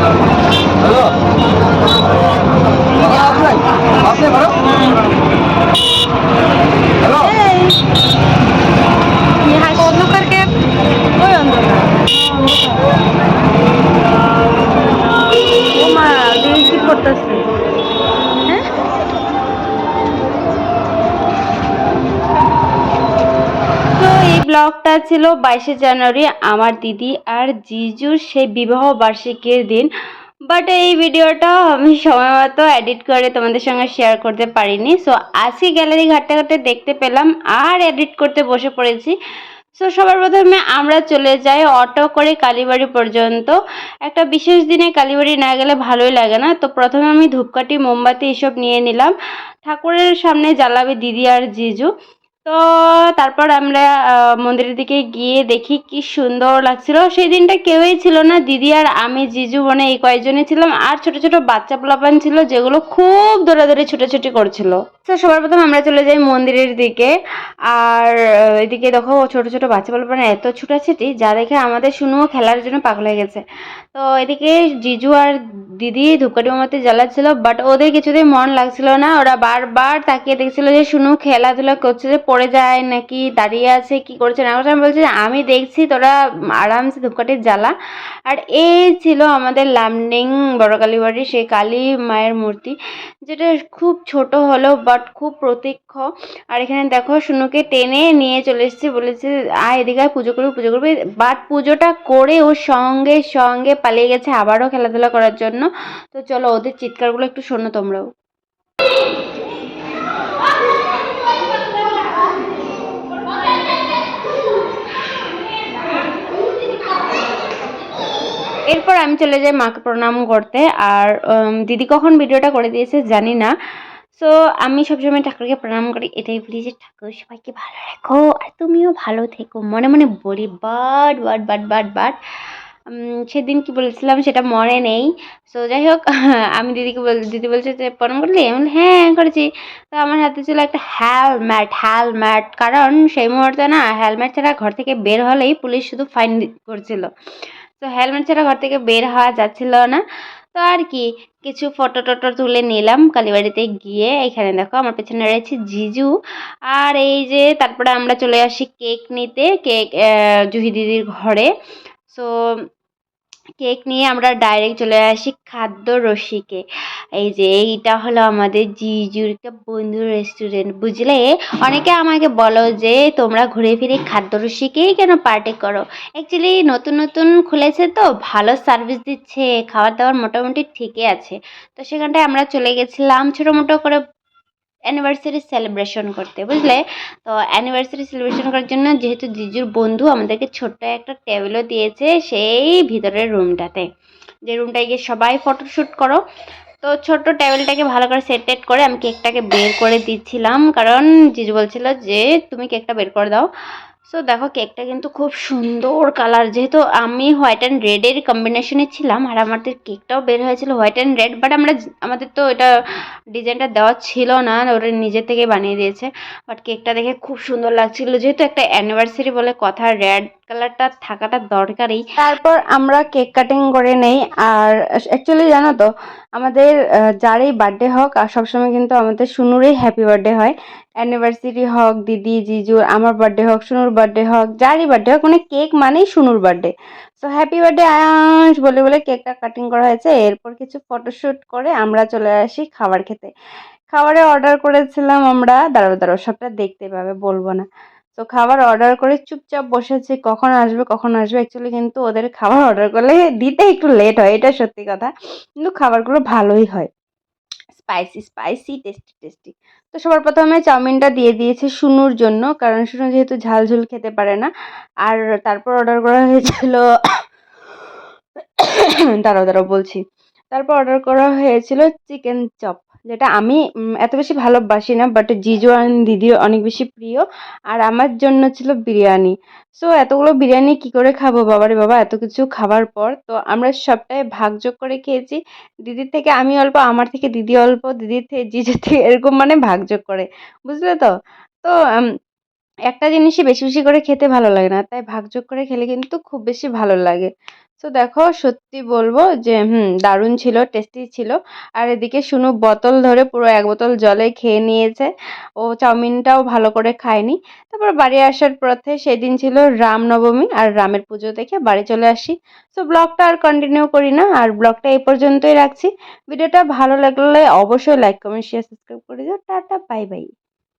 来了。ব্লগটা ছিল বাইশে জানুয়ারি, আমার দিদি আর জিজুর সেই বিবাহ বার্ষিকীর দিন। বাট এই ভিডিওটা আমি সময় মতো এডিট করে তোমাদের সঙ্গে শেয়ার করতে পারিনি। সো আজকে গ্যালারি ঘাটতে ঘাটতে দেখতে পেলাম আর এডিট করতে বসে পড়েছি। সো সবার প্রথমে আমরা চলে যাই অটো করে কালীবাড়ি পর্যন্ত। একটা বিশেষ দিনে কালীবাড়ি না গেলে ভালোই লাগে না। তো প্রথমে আমি ধূপকাঠি, মোমবাতি এসব নিয়ে নিলাম। ঠাকুরের সামনে জ্বালাবে দিদি আর জিজু। তো তারপর আমরা মন্দিরের দিকে গিয়ে দেখি কি সুন্দর লাগছিল। সেই দিনটা কেউই ছিল না। দিদি আর আমি, জিজু বোনে এই কয়েকজনই ছিলাম আর ছোট ছোট বাচ্চা পোলাপান ছিল যেগুলো খুব দৌড়াদৌড়ি, ছুটোছুটি করছিল। তো সবার প্রথম আমরা চলে যাই মন্দিরের দিকে। আর এদিকে দেখো ছোট ছোট বাচ্চা পোলাপান এত ছুটাছুটি, যা দেখে আমাদের শুনুও খেলার জন্য পাগল হয়ে গেছে। তো এদিকে জিজু আর দিদি ধূপকাঠি মোমবাতি জ্বালাচ্ছিল বাট ওদের কিছুতেই মন লাগছিল না। ওরা বারবার তাকিয়ে দেখছিল যে শুনু খেলাধুলা করছে, যে পড়ে যায়, নাকি দাঁড়িয়ে আছে, কি করছে, না করছে, আমি বলছি, আমি দেখছি তোরা আরামসে ধূপকাঠি জ্বালা। আর এই ছিল আমাদের লামডিং বড় কালী বাড়ির সেই কালী মায়ের মূর্তি, যেটা খুব ছোট হলো বাট খুব প্রতীক্ষ। আর এখানে দেখো শুনুকে টেনে নিয়ে চলে এসেছি, বলেছে, আয় এদিকে পুজো করবি পুজো করবি। বাট পুজোটা করে ওর সঙ্গে সঙ্গে পালিয়ে গেছে আবারও খেলাধুলা করার জন্য। তো চলো, ওদের চিৎকারগুলো একটু শোনো তোমরাও। এরপর আমি চলে যাই মাকে প্রণাম করতে। আর দিদি কখন ভিডিওটা করে দিয়েছে জানি না। সো আমি সবসময় ঠাকুরকে প্রণাম করি। এটাই বলি যে, ঠাকুর, সবাইকে ভালো রাখো আর তুমিও ভালো থেকো। মনে মনে বলি, but but but but but. সেদিন কি বলেছিলাম সেটা মনে নেই। সো যাই হোক, আমি দিদিকে বল, দিদি বলছে যে, প্রণাম করলি? আমি হ্যাঁ করেছি। তো আমার হাতে ছিল একটা হেলমেট হেলমেট কারণ সেই মুহূর্তে না হেলমেট ছাড়া ঘর থেকে বের হলেই পুলিশ শুধু ফাইন করছিল। তো হেলমেট ছাড়া ঘর থেকে বের হওয়া যাচ্ছিল না। তো আর কি, কিছু ফটো টটো তুলে নিলাম কালীবাড়িতে গিয়ে। এখানে দেখো আমার পেছনে রয়েছে জিজু। আর এই যে তারপরে আমরা চলে আসি কেক নিতে, কেক জুহি দিদির ঘরে। সো কেক নিয়ে আমরা ডাইরেক্ট চলে আসি খাদ্য রসিকে। এই যে এইটা হলো আমাদের জিজুর একটা বন্ধু রেস্টুরেন্ট বুঝলে? অনেকে আমাকে বলো যে, তোমরা ঘুরে ফিরে খাদ্য রসিকেই কেন পার্টি করো? অ্যাকচুয়ালি নতুন নতুন খুলেছে তো, ভালো সার্ভিস দিচ্ছে, খাবার দাবার মোটামুটি ঠিকই আছে। তো সেখানটায় আমরা চলে গেছিলাম ছোটো মোটো করে অ্যানিভার্সারি সেলিব্রেশন করতে, বুঝলে? তো অ্যানিভার্সারি সেলিব্রেশন করার জন্য যেহেতু জিজুর বন্ধু আমাদেরকে ছোট্ট একটা টেবিলও দিয়েছে সেই ভিতরের রুমটাতে যে রুমটায় গিয়ে সবাই ফটোশ্যুট করো। তো ছোট্ট টেবিলটাকে ভালো করে সেট টেট করে আমি কেকটাকে বের করে দিচ্ছিলাম। কারণ জিজু বলছিল যে, তুমি কেকটা বের করে দাও। সো দেখো কেকটা কিন্তু খুব সুন্দর কালার যেহেতু আমি হোয়াইট অ্যান্ড রেডের কম্বিনেশনে ছিলাম, আর আমাদের কেকটাও বের হয়েছিল হোয়াইট অ্যান্ড রেড বাট আমরা আমাদের তো এটা ডিজাইনটা দেওয়া ছিল না, ওরা নিজে থেকে বানিয়ে দিয়েছে। বাট কেকটা দেখে খুব সুন্দর লাগছিল। যেহেতু একটা অ্যানিভার্সারি বলে কথা রেড কালারটা থাকাটা দরকারই। তারপর আমরা কেক কাটিং করে নেই, আর অ্যাকচুয়ালি জানো তো, আমাদের যারই বার্থডে হোক, আর সবসময় কিন্তু আমাদের সুনুরই হ্যাপি বার্থডে হয়। অ্যানিভার্সারি হোক, দিদি জিজুর আমার বার্থডে হোক, সুনুর বার্থডে হোক, যারই বার্থডে হোক মানে কেক মানেই সুনুর birthday so happy birthday Ayas, বলে বলে কেকটা কাটিং করা হয়েছে। এরপর কিছু ফটোশ্যুট করে আমরা চলে আসি খাবার খেতে। খাবারে অর্ডার করেছিলাম আমরা, দাঁড়াও দাঁড়াও, সবটা দেখতে পাবে, বলব না। তো খাবার অর্ডার করে চুপচাপ বসেছি, কখন আসবে কখন আসবে অ্যাকচুয়ালি কিন্তু ওদের খাবার অর্ডার করলে দিতে একটু লেট হয়, এটা সত্যি কথা। কিন্তু খাবারগুলো ভালোই হয়। স্পাইসি স্পাইসি টেস্টি টেস্টি তো সবার প্রথমে চাউমিনটা দিয়ে দিয়েছে শুনুর জন্য, কারণ শুনু যেহেতু ঝাল ঝুল খেতে পারে না। আর তারপর অর্ডার করা হয়েছিল, দাঁড়াও দাঁড়াও, বলছি। তারপর অর্ডার করা হয়েছিল চিকেন চপ যেটা আমি এত বেশি ভালোবাসি না বাট জিজু আর দিদির অনেক বেশি প্রিয়। আর আমার জন্য ছিল বিরিয়ানি। সো এতগুলো বিরিয়ানি কি করে খাব? বাবারে বাবা, এত কিছু খাবার পর। তো আমরা সবটাই ভাগযোগ করে খেয়েছি। দিদির থেকে আমি অল্প, আমার থেকে দিদি অল্প দিদির থেকে জিজু থেকে এরকম মানে ভাগযোগ করে। বুঝলে তো? তো একটা জিনিসই বেশি বেশি করে খেতে ভালো লাগে না। তাই ভাগযোগ করে খেলে কিন্তু খুব বেশি ভালো লাগে। সো দেখো, সত্যি বলব যে, হুম, দারুণ ছিল টেস্টি ছিল। আর এদিকে শুনু বোতল ধরে পুরো এক বোতল জলে খেয়ে নিয়েছে। ও চাউমিনটাও ভালো করে খায়নি। তারপর বাড়ি আসার পথে সেদিন ছিল রামনবমী আর রামের পুজো দেখে বাড়ি চলে আসি। সো ব্লগটা আর কন্টিনিউ করি না, আর ব্লগটা এই পর্যন্তই রাখছি। ভিডিওটা ভালো লাগলে অবশ্যই লাইক কমেন্ট শেয়ার সাবস্ক্রাইব করে দিও। Tata bye bye